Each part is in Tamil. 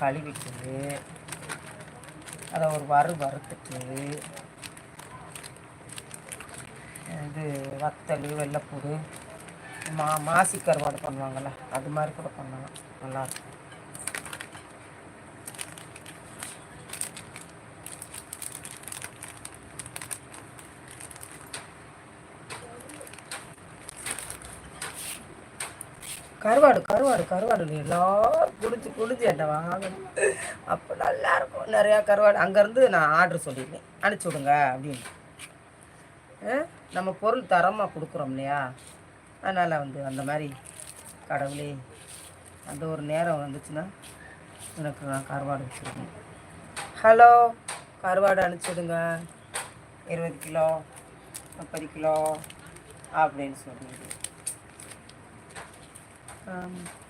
கழுவிட்டு அதை ஒரு வறு வறுத்துட்டு இது வத்தல் வெள்ளைப்பூடு மா மாசி கருவாடு பண்ணுவாங்கள்ல அது மாதிரி கூட பண்ணலாம். நல்லாயிருக்கும் கருவாடு கருவாடு கருவாடு எல்லாம் குடிச்சு குடிச்சு என்ன வாங்கணும் அப்போ நல்லா இருக்கும் நிறையா கருவாடு. அங்கேருந்து நான் ஆர்டர் சொல்லியிருந்தேன். அனுப்பிச்சி விடுங்க அப்படின்னு. ஆ? நம்ம பொருள் தரமாக கொடுக்குறோம் இல்லையா? அதனால் வந்து அந்த மாதிரி கடவுளே அந்த ஒரு நேரம் வந்துச்சுன்னா எனக்கு நான் கருவாடு வச்சுருக்கேன். ஹலோ கருவாடு அனுப்பிச்சிடுங்க இருபது கிலோ முப்பது கிலோ அப்படின்னு சொல்லிடுது Um.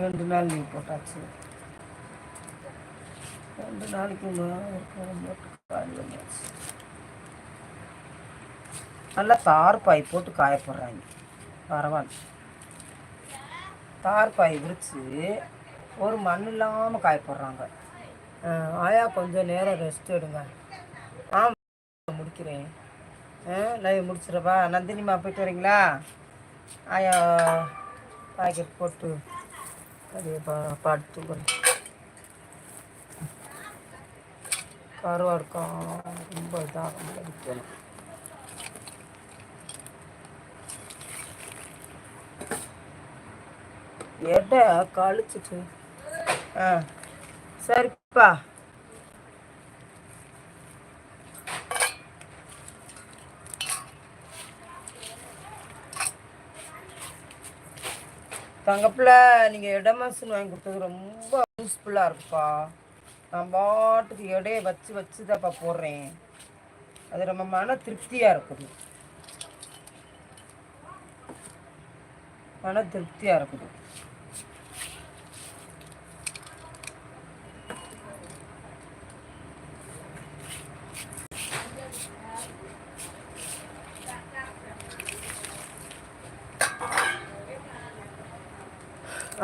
ரெண்டு நாள் லீவ் போட்டாச்சு. ரெண்டு நாளைக்கு போட்டு காய் வந்தாச்சு. நல்லா தார் பாய் போட்டு காய போடுறாங்க. பரவாயில்ல. தார் பாய் விரித்து ஒரு மண் இல்லாமல் காய போடுறாங்க. ஆயா கொஞ்சம் நேரம் ரெஸ்ட் எடுங்க. ஆ முடிக்கிறேன். லைவ் முடிச்சிடவா? நந்தினிமா போயிட்டு வரீங்களா? ஆயா பாக்கெட் போட்டு அப்படியே பா பாட்டு தூக்குறேன் இருக்கும் ரொம்ப இதாக அடிக்கணும் எடை கழிச்சிட்டு. ஆ சரிப்பா. தங்கப்பில் நீங்கள் இடமாசன் வாங்கி கொடுத்தது ரொம்ப யூஸ்ஃபுல்லாக இருக்குப்பா. நான் பாட்டுக்கு இடையை வச்சு வச்சு தான்ப்பா போடுறேன். அது ரொம்ப மன திருப்தியாக இருக்குது. மன திருப்தியாக இருக்குது.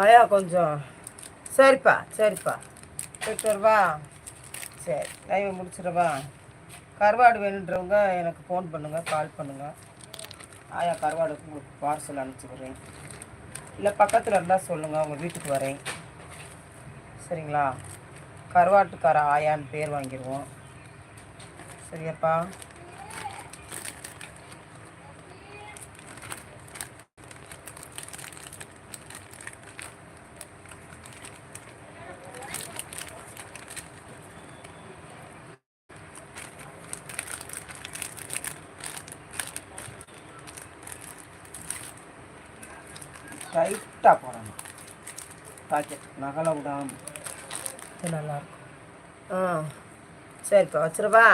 ஆயா கொஞ்சம். சரிப்பா சரிப்பா. போயிட்டு சரி லைவ் முடிச்சிடவா கருவாடு வேணுன்றவங்க எனக்கு ஃபோன் பண்ணுங்கள் கால் பண்ணுங்கள் ஆயா கருவாடுக்கு உங்களுக்கு பார்சல் அனுப்பிச்சுக்கிறேன் இல்லை பக்கத்தில் இருந்தால் சொல்லுங்கள் உங்கள் வீட்டுக்கு வரேன். சரிங்களா? கருவாட்டுக்கார ஆயான்னு பேர் வாங்கிடுவோம். சரியாப்பா? டைட்டாக போடணும். பாக்கெட் நகலை விடாம. இது நல்லாயிருக்கும் ஆ சரிப்பா வச்சிடவா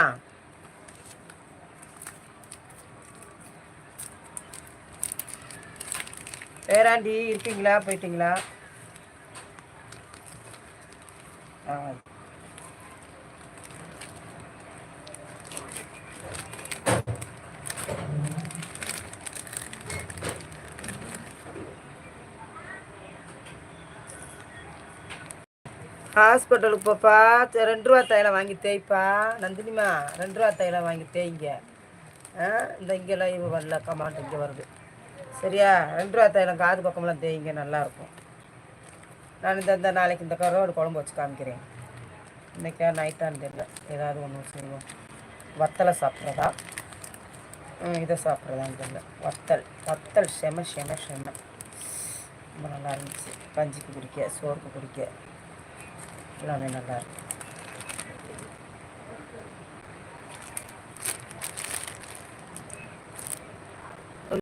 பேராண்டி இருக்கீங்களா? போயிட்டீங்களா? ஆ ஹாஸ்பிட்டலுக்கு போப்பா. ரெண்டு ரூபா தைலம் வாங்கி தேய்ப்பா. நந்தினிமா ரெண்டு ரூபா தைலம் வாங்கி தேய்ங்க. ஆ இந்த இங்கெல்லாம் இவ வரல கமாண்ட் இங்கே வருது. சரியா? ரெண்டு ரூபா தைலம் காது பக்கமெல்லாம் தேய்ங்க நல்லாயிருக்கும் நான் இந்த இந்த நாளைக்கு இந்த கரோடு குழம்பு வச்சு காமிக்கிறேன். இன்றைக்கா நைட்டான்னு தெரியல ஏதாவது ஒன்று செய்வோம். வத்தலை சாப்பிட்றதா? இதை சாப்பிட்றதான்னு தெரியல. வத்தல். வத்தல் செம செம செம. ரொம்ப நல்லா இருந்துச்சு. கஞ்சிக்கு குடிக்க சோறுக்கு குடிக்க. எல்லாமே நல்லா இருக்கு